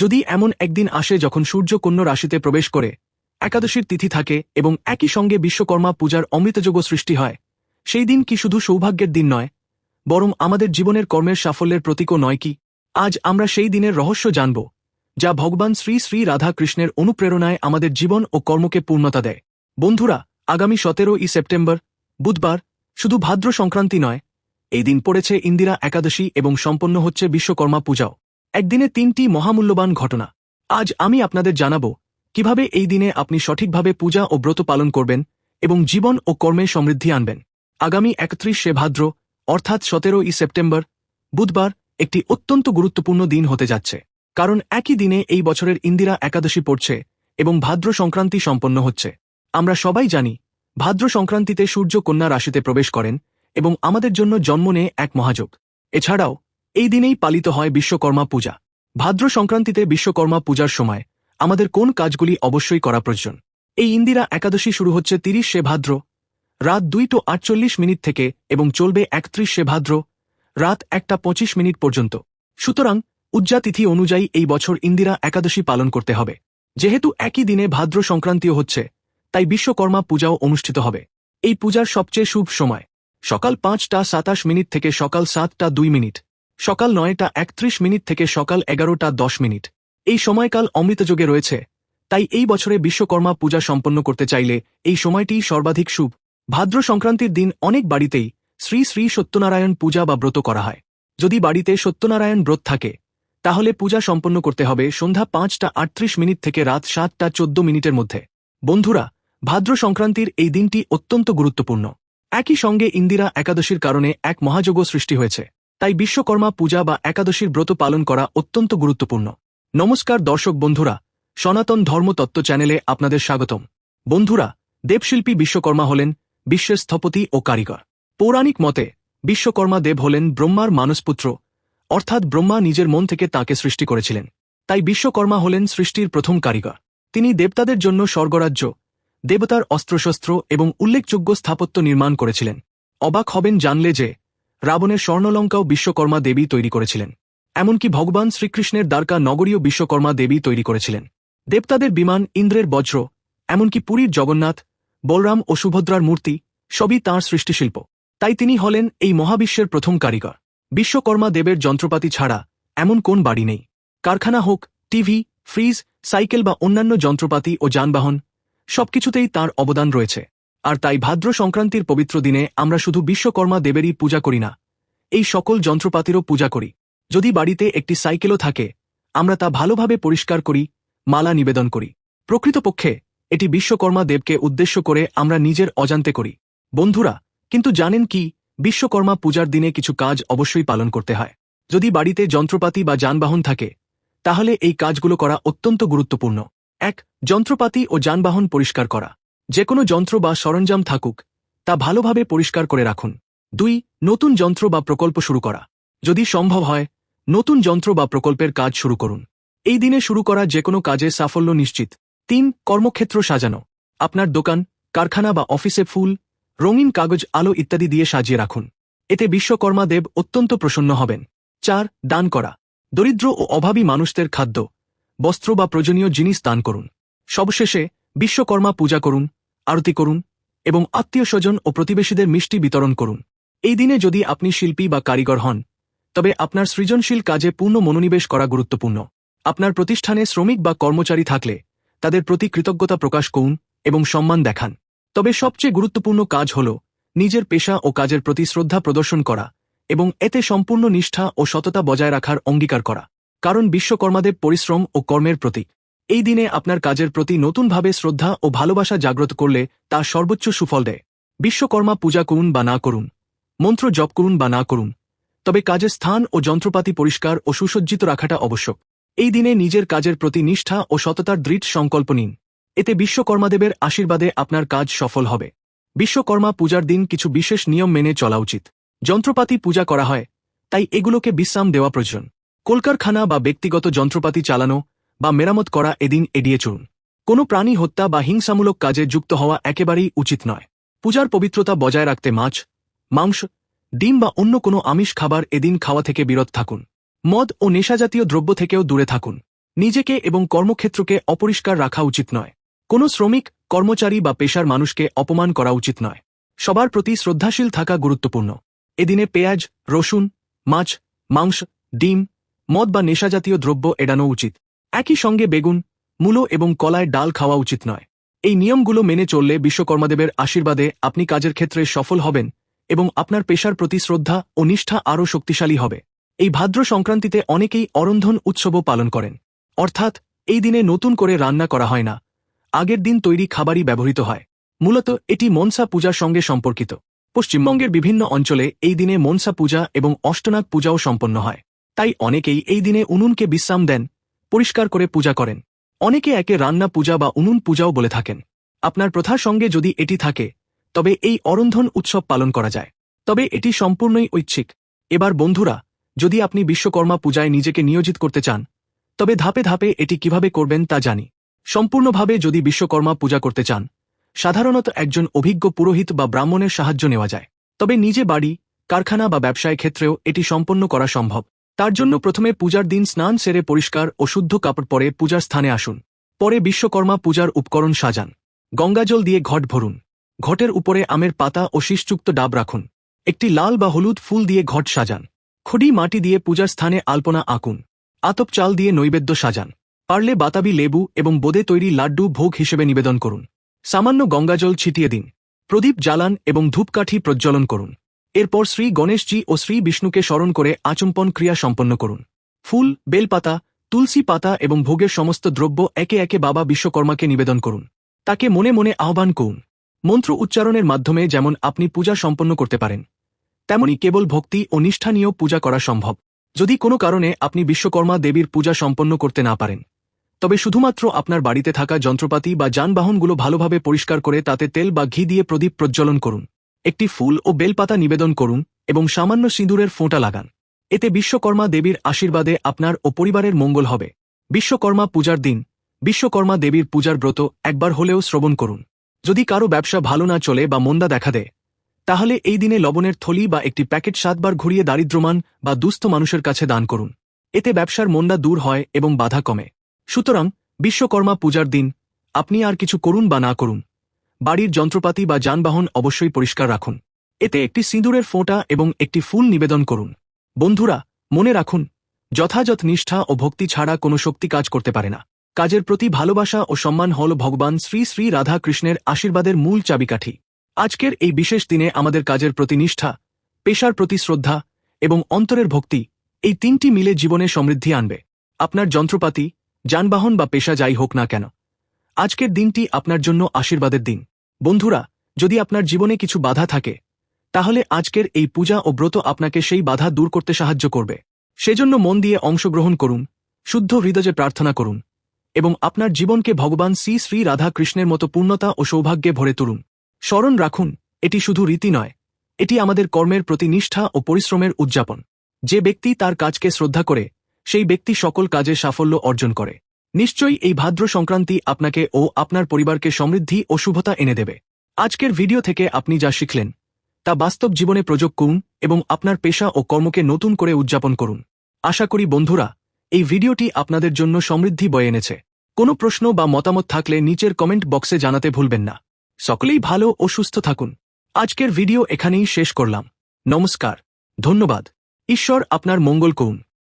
যদি এমন একদিন আসে যখন সূর্য কন্যা রাশিতে প্রবেশ করে, একাদশীর তিথি থাকে এবং একই সঙ্গে বিশ্বকর্মা পূজার অমৃতযোগ্য সৃষ্টি হয়, সেই দিন কি শুধু সৌভাগ্যের দিন নয়, বরং আমাদের জীবনের কর্মের সাফল্যের প্রতীকও নয় কি? আজ আমরা সেই দিনের রহস্য জানব, যা ভগবান শ্রী শ্রী রাধা কৃষ্ণের অনুপ্রেরণায় আমাদের জীবন ও কর্মকে পূর্ণতা দেয়। বন্ধুরা, আগামী সতেরো ই সেপ্টেম্বর, বুধবার, শুধু ভাদ্র সংক্রান্তি নয়, এই দিন পড়েছে ইন্দিরা একাদশী এবং সম্পন্ন হচ্ছে বিশ্বকর্মা পূজাও। একদিনে তিনটি মহামূল্যবান ঘটনা। আজ আমি আপনাদের জানাব, কীভাবে এই দিনে আপনি সঠিকভাবে পূজা ও ব্রত পালন করবেন এবং জীবন ও কর্মে সমৃদ্ধি আনবেন। আগামী একত্রিশে ভাদ্র, অর্থাৎ সতেরোই সেপ্টেম্বর, বুধবার একটি অত্যন্ত গুরুত্বপূর্ণ দিন হতে যাচ্ছে। কারণ একই দিনে এই বছরের ইন্দিরা একাদশী পড়ছে এবং ভাদ্র সংক্রান্তি সম্পন্ন হচ্ছে। আমরা সবাই জানি, ভাদ্র সংক্রান্তিতে সূর্য কন্যা রাশিতে প্রবেশ করেন এবং আমাদের জন্য জন্ম নেয় এক মহাযোগ। এছাড়াও এই দিনেই পালিত হয় বিশ্বকর্মা পূজা। ভাদ্র সংক্রান্তিতে বিশ্বকর্মা পূজার সময় আমাদের কোন কাজগুলি অবশ্যই করা প্রয়োজন? এই ইন্দিরা একাদশী শুরু হচ্ছে তিরিশে ভাদ্র, রাত দুই তো আটচল্লিশ মিনিট থেকে এবং চলবে একত্রিশ একত্রিশে ভাদ্র, রাত একটা পঁচিশ মিনিট পর্যন্ত। সুতরাং উজ্জাতিথি অনুযায়ী এই বছর ইন্দিরা একাদশী পালন করতে হবে। যেহেতু একই দিনে ভাদ্র সংক্রান্তিও হচ্ছে, তাই বিশ্বকর্মা পূজাও অনুষ্ঠিত হবে। এই পূজার সবচেয়ে শুভ সময়। সকাল পাঁচটা সাতাশ মিনিট থেকে সকাল সাতটা দুই মিনিট। সকাল নয়টা একত্রিশ মিনিট থেকে সকাল এগারোটা দশ মিনিট। এই সময়কাল অমৃতযোগে রয়েছে। তাই এই বছরে বিশ্বকর্মা পূজা সম্পন্ন করতে চাইলে এই সময়টিই সর্বাধিক শুভ। ভাদ্র সংক্রান্তির দিন অনেক বাড়িতেই শ্রী শ্রী সত্যনারায়ণ পূজা বা ব্রত করা হয়। যদি বাড়িতে সত্যনারায়ণ ব্রত থাকে, তাহলে পূজা সম্পন্ন করতে হবে সন্ধ্যা পাঁচটা আটত্রিশ মিনিট থেকে রাত সাতটা চোদ্দ মিনিটের মধ্যে। বন্ধুরা, ভাদ্র সংক্রান্তির এই দিনটি অত্যন্ত গুরুত্বপূর্ণ। একই সঙ্গে ইন্দিরা একাদশীর কারণে এক মহাযোগ সৃষ্টি হয়েছে। তাই বিশ্বকর্মা পূজা বা একাদশীর ব্রত পালন করা অত্যন্ত গুরুত্বপূর্ণ। নমস্কার দর্শক বন্ধুরা, সনাতন ধর্মতত্ত্ব চ্যানেলে আপনাদের স্বাগতম। বন্ধুরা, দেবশিল্পী বিশ্বকর্মা হলেন বিশ্বের স্থপতি ও কারিগর। পৌরাণিক মতে, বিশ্বকর্মা দেব হলেন ব্রহ্মার মানসপুত্র, অর্থাৎ ব্রহ্মা নিজের মন থেকে তাকে সৃষ্টি করেছিলেন। তাই বিশ্বকর্মা হলেন সৃষ্টির প্রথম কারিগর। তিনি দেবতাদের জন্য স্বর্গরাজ্য, দেবতার অস্ত্রশস্ত্র এবং উল্লেখযোগ্য স্থাপত্য নির্মাণ করেছিলেন। অবাক হবেন জানলে যে রাবণের স্বর্ণলঙ্কাও বিশ্বকর্মা দেবী তৈরি করেছিলেন। এমনকি ভগবান শ্রীকৃষ্ণের দ্বারকা নগরীয় বিশ্বকর্মা দেবী তৈরি করেছিলেন। দেবতাদের বিমান, ইন্দ্রের বজ্র, এমনকি পুরীর জগন্নাথ, বলরাম ও সুভদ্রার মূর্তি, সবই তাঁর সৃষ্টিশিল্প। তাই তিনি হলেন এই মহাবিশ্বের প্রথম কারিগর। বিশ্বকর্মা দেবের যন্ত্রপাতি ছাড়া এমন কোন বাড়ি নেই। কারখানা হোক, টিভি, ফ্রিজ, সাইকেল বা অন্যান্য যন্ত্রপাতি ও যানবাহন, সবকিছুতেই তার অবদান রয়েছে। আর তাই ভাদ্র সংক্রান্তির পবিত্র দিনে আমরা শুধু বিশ্বকর্মা দেবেরই পূজা করি না, এই সকল যন্ত্রপাতিরও পূজা করি। যদি বাড়িতে একটি সাইকেলও থাকে, আমরা তা ভালোভাবে পরিষ্কার করি, মালা নিবেদন করি। প্রকৃতপক্ষে, এটি বিশ্বকর্মা দেবকে উদ্দেশ্য করে আমরা নিজের অজান্তে করি। বন্ধুরা, কিন্তু জানেন কি, বিশ্বকর্মা পূজার দিনে কিছু কাজ অবশ্যই পালন করতে হয়। যদি বাড়িতে যন্ত্রপাতি বা যানবাহন থাকে, তাহলে এই কাজগুলো করা অত্যন্ত গুরুত্বপূর্ণ। এক, যন্ত্রপাতি ও যানবাহন পরিষ্কার করা। যে কোনো যন্ত্র বা সরঞ্জাম থাকুক, তা ভালোভাবে পরিষ্কার করে রাখুন। দুই, নতুন যন্ত্র বা প্রকল্প শুরু করা। যদি সম্ভব হয়, নতুন যন্ত্র বা প্রকল্পের কাজ শুরু করুন। এই দিনে শুরু করা যে কোনো কাজে সাফল্য নিশ্চিত। তিন, কর্মক্ষেত্র সাজানো। আপনার দোকান, কারখানা বা অফিসে ফুল, রঙিন কাগজ, আলো ইত্যাদি দিয়ে সাজিয়ে রাখুন। এতে বিশ্বকর্মা দেব অত্যন্ত প্রসন্ন হবেন। চার, দান করা। দরিদ্র ও অভাবী মানুষদের খাদ্য, বস্ত্র বা প্রয়োজনীয় জিনিস দান করুন। সবশেষে বিশ্বকর্মা পূজা করুন। আরতি করুন এবং আত্মীয় স্বজন ও প্রতিবেশীদের মিষ্টি বিতরণ করুন। এই দিনে যদি আপনি শিল্পী বা কারিগর হন, তবে আপনার সৃজনশীল কাজে পূর্ণ মনোনিবেশ করা গুরুত্বপূর্ণ। আপনার প্রতিষ্ঠানে শ্রমিক বা কর্মচারী থাকলে তাদের প্রতি কৃতজ্ঞতা প্রকাশ করুন এবং সম্মান দেখান। তবে সবচেয়ে গুরুত্বপূর্ণ কাজ হল নিজের পেশা ও কাজের প্রতি শ্রদ্ধা প্রদর্শন করা এবং এতে সম্পূর্ণ নিষ্ঠা ও সততা বজায় রাখার অঙ্গীকার করা। কারণ বিশ্বকর্মাদেব পরিশ্রম ও কর্মের প্রতীক। এই দিনে আপনার কাজের প্রতি নতুনভাবে শ্রদ্ধা ও ভালোবাসা জাগ্রত করলে তা সর্বোচ্চ সুফল দেয়। বিশ্বকর্মা পূজা করুন বা না করুন, মন্ত্র জপ করুন বা না করুন, তবে কাজের স্থান ও যন্ত্রপাতি পরিষ্কার ও সুসজ্জিত রাখাটা আবশ্যক। এই দিনে নিজের কাজের প্রতি নিষ্ঠা ও সততার দৃঢ় সংকল্প নিন। এতে বিশ্বকর্মাদেবের আশীর্বাদে আপনার কাজ সফল হবে। বিশ্বকর্মা পূজার দিন কিছু বিশেষ নিয়ম মেনে চলা উচিত। যন্ত্রপাতি পূজা করা হয়, তাই এগুলোকে বিশ্রাম দেওয়া প্রয়োজন। কলকারখানা বা ব্যক্তিগত যন্ত্রপাতি চালানো বা মেরামত করা এদিন এড়িয়ে চলুন। কোনো প্রাণী হত্যা বা হিংসামূলক কাজে যুক্ত হওয়া একেবারেই উচিত নয়। পূজার পবিত্রতা বজায় রাখতে মাছ, মাংস, ডিম বা অন্য কোনো আমিষ খাবার এদিন খাওয়া থেকে বিরত থাকুন। মদ ও নেশাজাতীয় দ্রব্য থেকেও দূরে থাকুন। নিজেকে এবং কর্মক্ষেত্রকে অপরিষ্কার রাখা উচিত নয়। কোনো শ্রমিক, কর্মচারী বা পেশার মানুষকে অপমান করা উচিত নয়। সবার প্রতি শ্রদ্ধাশীল থাকা গুরুত্বপূর্ণ। এদিনে পেঁয়াজ, রসুন, মাছ, মাংস, ডিম, মদ বা নেশাজাতীয় দ্রব্য এড়ানো উচিত। একই সঙ্গে বেগুন, মূলো এবং কলায় ডাল খাওয়া উচিত নয়। এই নিয়মগুলো মেনে চললে বিশ্বকর্মাদেবের আশীর্বাদে আপনি কাজের ক্ষেত্রে সফল হবেন এবং আপনার পেশার প্রতি শ্রদ্ধা ও নিষ্ঠা আরও শক্তিশালী হবে। এই ভাদ্র সংক্রান্তিতে অনেকেই অরন্ধন উৎসবও পালন করেন। অর্থাৎ, এই দিনে নতুন করে রান্না করা হয় না। আগের দিন তৈরি খাবারই ব্যবহৃত হয়। মূলত এটি মনসা পূজার সঙ্গে সম্পর্কিত। পশ্চিমবঙ্গের বিভিন্ন অঞ্চলে এই দিনে মনসা পূজা এবং অষ্টনাগ পূজাও সম্পন্ন হয়। তাই অনেকেই এই দিনে উনুনকে বিশ্রাম দেন পরিষ্কার করে পূজা করেন। অনেকে একে রান্না পূজা বা উনুন পূজাও বলে থাকেন। আপনার প্রথার সঙ্গে যদি এটি থাকে, তবে এই অরন্ধন উৎসব পালন করা যায়। তবে এটি সম্পূর্ণই ঐচ্ছিক। এবার বন্ধুরা, যদি আপনি বিশ্বকর্মা পূজায় নিজেকে নিয়োজিত করতে চান, তবে ধাপে ধাপে এটি কীভাবে করবেন তা জানি। সম্পূর্ণভাবে যদি বিশ্বকর্মা পূজা করতে চান, সাধারণত একজন অভিজ্ঞ পুরোহিত বা ব্রাহ্মণের সাহায্য নেওয়া যায়। তবে নিজে বাড়ি, কারখানা বা ব্যবসায় ক্ষেত্রেও এটি সম্পন্ন করা সম্ভব। তার জন্য প্রথমে পূজার দিন স্নান সেরে পরিষ্কার ও শুদ্ধ কাপড় পরে পূজার স্থানে আসুন। পরে বিশ্বকর্মা পূজার উপকরণ সাজান। গঙ্গাজল দিয়ে ঘট ভরুন। ঘটের উপরে আমের পাতা ও শীষযুক্ত ডাব রাখুন। একটি লাল বা হলুদ ফুল দিয়ে ঘট সাজান। খড়ি মাটি দিয়ে পূজার স্থানে আলপনা আঁকুন। আতপ চাল দিয়ে নৈবেদ্য সাজান। পারলে বাতাবি লেবু এবং বোদে তৈরি লাড্ডু ভোগ হিসেবে নিবেদন করুন। সামান্য গঙ্গাজল ছিটিয়ে দিন। প্রদীপ জ্বালান এবং ধূপকাঠি প্রজ্বলন করুন। এরপর শ্রী গণেশজি ও শ্রী বিষ্ণুকে স্মরণ করে আচম্পন ক্রিয়া সম্পন্ন করুন। ফুল, বেলপাতা, তুলসী পাতা এবং ভোগের সমস্ত দ্রব্য একে একে বাবা বিশ্বকর্মাকে নিবেদন করুন। তাকে মনে মনে আহ্বান করুন। মন্ত্র উচ্চারণের মাধ্যমে যেমন আপনি পূজা সম্পন্ন করতে পারেন, তেমনি কেবল ভক্তি ও নিষ্ঠা নিয়েও পূজা করা সম্ভব। যদি কোনো কারণে আপনি বিশ্বকর্মা দেবীর পূজা সম্পন্ন করতে না পারেন, তবে শুধুমাত্র আপনার বাড়িতে থাকা যন্ত্রপাতি বা যানবাহনগুলো ভালোভাবে পরিষ্কার করে তাতে তেল বা ঘি দিয়ে প্রদীপ প্রজ্বলন করুন। একটি ফুল ও বেলপাতা নিবেদন করুন এবং সামান্য সিঁদুরের ফোঁটা লাগান। এতে বিশ্বকর্মা দেবীর আশীর্বাদে আপনার ও পরিবারের মঙ্গল হবে। বিশ্বকর্মা পূজার দিন, বিশ্বকর্মা দেবীর পূজার ব্রত একবার হলেও শ্রবণ করুন। যদি কারও ব্যবসা ভালো না চলে বা মন্দা দেখা দেয়, তাহলে এই দিনে লবণের থলি বা একটি প্যাকেট সাতবার ঘুরিয়ে দারিদ্রমান বা দুস্থ মানুষের কাছে দান করুন। এতে ব্যবসার মন্দা দূর হয় এবং বাধা কমে। সুতরাং বিশ্বকর্মা পূজার দিন, আপনি আর কিছু করুন বা না করুন। বাড়ির যন্ত্রপাতি বা যানবাহন অবশ্যই পরিষ্কার রাখুন। এতে একটি সিঁদুরের ফোঁটা এবং একটি ফুল নিবেদন করুন। বন্ধুরা, মনে রাখুন, যথাযথ নিষ্ঠা ও ভক্তি ছাড়া কোনো শক্তি কাজ করতে পারে না। কাজের প্রতি ভালোবাসা ও সম্মান হল ভগবান শ্রী শ্রী রাধা কৃষ্ণের আশীর্বাদের মূল চাবিকাঠি। আজকের এই বিশেষ দিনে আমাদের কাজের প্রতি নিষ্ঠা, পেশার প্রতি শ্রদ্ধা এবং অন্তরের ভক্তি এই তিনটি মিলে জীবনে সমৃদ্ধি আনবে। আপনার যন্ত্রপাতি, যানবাহন বা পেশা যাই হোক না কেন, আজকের দিনটি আপনার জন্য আশীর্বাদের দিন। বন্ধুরা, যদি আপনার জীবনে কিছু বাধা থাকে, তাহলে আজকের এই পূজা ও ব্রত আপনাকে সেই বাধা দূর করতে সাহায্য করবে। সেজন্য মন দিয়ে অংশগ্রহণ করুন, শুদ্ধ হৃদয়ে প্রার্থনা করুন, এবং আপনার জীবনকে ভগবান শ্রী শ্রী রাধা কৃষ্ণের মতো পূর্ণতা ও সৌভাগ্যে ভরে তুলুন। স্মরণ রাখুন, এটি শুধু রীতি নয়, এটি আমাদের কর্মের প্রতি নিষ্ঠা ও পরিশ্রমের উদযাপন। যে ব্যক্তি তার কাজকে শ্রদ্ধা করে, সেই ব্যক্তি সকল কাজে সাফল্য অর্জন করে। নিশ্চয়ই এই ভাদ্র সংক্রান্তি আপনাকে ও আপনার পরিবারকে সমৃদ্ধি ও শুভতা এনে দেবে। আজকের ভিডিও থেকে আপনি যা শিখলেন, তা বাস্তব জীবনে প্রযোগ করুন এবং আপনার পেশা ও কর্মকে নতুন করে উদযাপন করুন। আশা করি বন্ধুরা, এই ভিডিওটি আপনাদের জন্য সমৃদ্ধি বয়ে এনেছে। কোনো প্রশ্ন বা মতামত থাকলে নিচের কমেন্ট বক্সে জানাতে ভুলবেন না। সকলেই ভালো ও সুস্থ থাকুন। আজকের ভিডিও এখানেই শেষ করলাম। নমস্কার। ধন্যবাদ। ঈশ্বর আপনার মঙ্গল করুন।